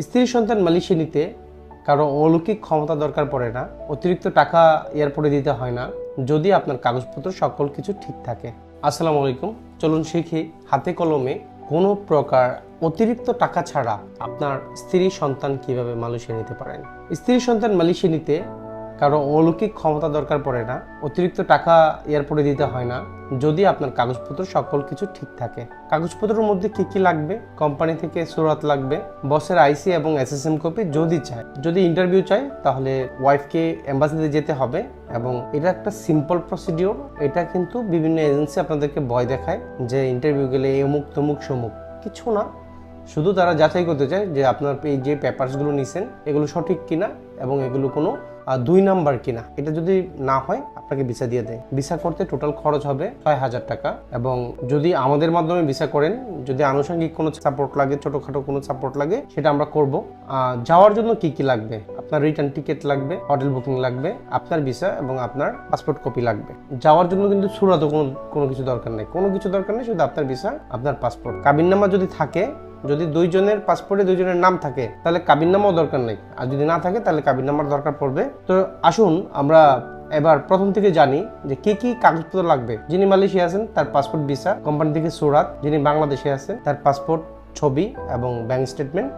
স্ত্রী সন্তান মালিশে নিতে কারও অলৌকিক ক্ষমতা দরকার পড়ে না, অতিরিক্ত টাকা এয়ারপোর্টে দিতে হয় না, যদি আপনার কাগজপত্র সকল কিছু ঠিক থাকে। আসসালামু আলাইকুম। চলুন শিখি হাতে কলমে কোনো প্রকার অতিরিক্ত টাকা ছাড়া আপনার স্ত্রী সন্তান কীভাবে মালয়েশিয়া নিতে পারেন। স্ত্রী সন্তান মালয়েশিয়া নিতে কারও অলৌকিক ক্ষমতা দরকার পড়ে না, অতিরিক্ত টাকা এয়ারপোর্টে দিতে হয় না, যদি আপনার কাগজপত্র সকল কিছু ঠিক থাকে। কাগজপত্রের মধ্যে কি কি লাগবে, কোম্পানি থেকে সুরাত লাগবে, বসের আইসি এবং এসএসএম কপি যদি চায়, যদি ইন্টারভিউ চায়, তাহলে ওয়াইফকে এম্বাসিতে যেতে হবে এবং এটা একটা সিম্পল প্রসিডিওর এটা কিন্তু বিভিন্ন এজেন্সি আপনাদেরকে ভয় দেখায় যে ইন্টারভিউ গেলে এমুক তমুক সমুক কিছু না, শুধু তারা যাচাই করতে চায় যে আপনার এই যে পেপারসগুলো নিছেন, এগুলো সঠিক কিনা এবং এগুলো কোনো দুই নাম্বার কিনা, এটা যদি না হয়, আপনাকে ভিসা দিয়ে দেয়। ভিসা করতে টোটাল খরচ হবে ছয় হাজার টাকা এবং যদি আমাদের মাধ্যমে ভিসা করেন, যদি আনুষঙ্গিক কোনো সাপোর্ট লাগে, ছোটোখাটো কোনো সাপোর্ট লাগে, সেটা আমরা করব। যাওয়ার জন্য কি কি লাগবে? আপনার রিটার্ন টিকিট লাগবে হোটেল বুকিং লাগবে, আপনার ভিসা এবং আপনার পাসপোর্ট কপি লাগবে। যাওয়ার জন্য কিন্তু সুরাতও কোনো কোনো কিছু দরকার নেই। কোনো কিছু দরকার নেই, শুধু আপনার ভিসা আপনার পাসপোর্ট কাবিন নামা যদি থাকে যদি দুইজনের পাসপোর্টে দুইজনের নাম থাকে, তাহলে কাবিন নামাও দরকার নেই। আর যদি না থাকে, তাহলে কাবিন নামার দরকার পড়বে। তো আসুন, আমরা এবার প্রথম থেকে জানি যে কি কি কাগজপত্র লাগবে। যিনি মালয়েশিয়া আছেন, তার পাসপোর্ট ভিসা কোম্পানি থেকে সুরাত। যিনি বাংলাদেশে আছেন তার পাসপোর্ট ছবি এবং ব্যাংক স্টেটমেন্ট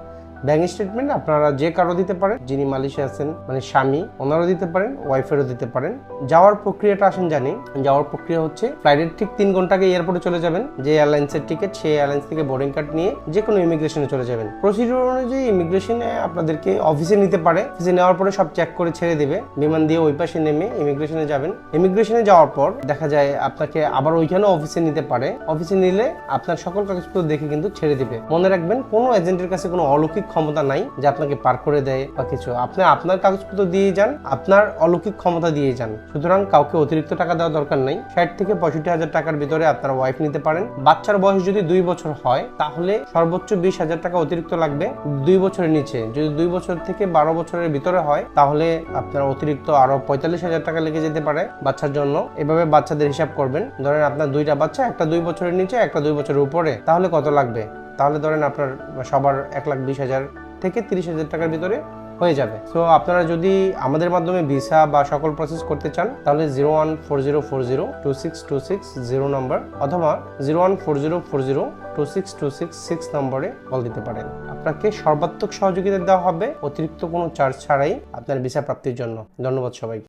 ব্যাংক স্টেটমেন্ট আপনারা যে কারও দিতে পারেন, যিনি মালয়েশিয়া আছেন মানে স্বামী, ওনারও দিতে পারেন ওয়াইফেরও দিতে পারেন। যাওয়ার প্রক্রিয়াটা আসেন জানি, যাওয়ার প্রক্রিয়া হচ্ছে ফ্লাইটের ঠিক তিন ঘণ্টা আগে এয়ারপোর্টে চলে যাবেন, যে এয়ারলাইন্সের টিকিট সেই এয়ারলাইন্স থেকে বোর্ডিং কার্ড নিয়ে যে কোনো ইমিগ্রেশনে চলে যাবেন। প্রসিডিউর অনুযায়ী ইমিগ্রেশনে আপনাদেরকে অফিসে নিতে পারে। অফিসে নেওয়ার পরে সব চেক করে ছেড়ে দেবে। বিমান দিয়ে ওই পাশে নেমে ইমিগ্রেশনে যাবেন। ইমিগ্রেশনে যাওয়ার পর দেখা যায় আপনাকে আবার ওইখানেও অফিসে নিতে পারে। অফিসে নিলে আপনার সকল কাগজপত্র দেখে কিন্তু ছেড়ে দিবে। মনে রাখবেন, কোনো এজেন্টের কাছে কোনো অলৌকিক ক্ষমতা নাই যে আপনাকে পার করে দেয় বা কিছু। আপনি আপনার কাগজপত্র দিয়ে যান, আপনার অলৌকিক ক্ষমতা দিয়ে যান। সুতরাং কাউকে অতিরিক্ত টাকা দেওয়া দরকার নাই। ষাট থেকে পঁয়ষট্টি হাজার টাকার ভিতরে আপনার ওয়াইফ নিতে পারেন। বাচ্চার বয়স যদি দুই বছর হয়, তাহলে সর্বোচ্চ বিশ হাজার টাকা অতিরিক্ত লাগবে দুই বছরের নিচে। যদি দুই বছর থেকে বারো বছরের ভিতরে হয়, তাহলে আপনার অতিরিক্ত আরও পঁয়তাল্লিশ হাজার টাকা লেগে যেতে পারে বাচ্চার জন্য। এভাবে বাচ্চাদের হিসাব করবেন। ধরেন আপনার দুইটা বাচ্চা, একটা দুই বছরের নিচে, একটা দুই বছরের উপরে। তাহলে কত লাগবে? তাহলে ধরেন আপনার সবার এক লাখ বিশ হাজার থেকে তিরিশ হাজার টাকার ভিতরে হয়ে যাবে। সো আপনারা যদি আমাদের মাধ্যমে ভিসা বা সকল প্রসেস করতে চান, তাহলে zero one four zero four zero two six two six zero number অথবা zero one four zero four zero two six two six six নম্বরে কল দিতে পারেন। আপনাকে সর্বাত্মক সহযোগিতা দেওয়া হবে, অতিরিক্ত কোনো চার্জ ছাড়াই আপনার ভিসা প্রাপ্তির জন্য। ধন্যবাদ সবাইকে।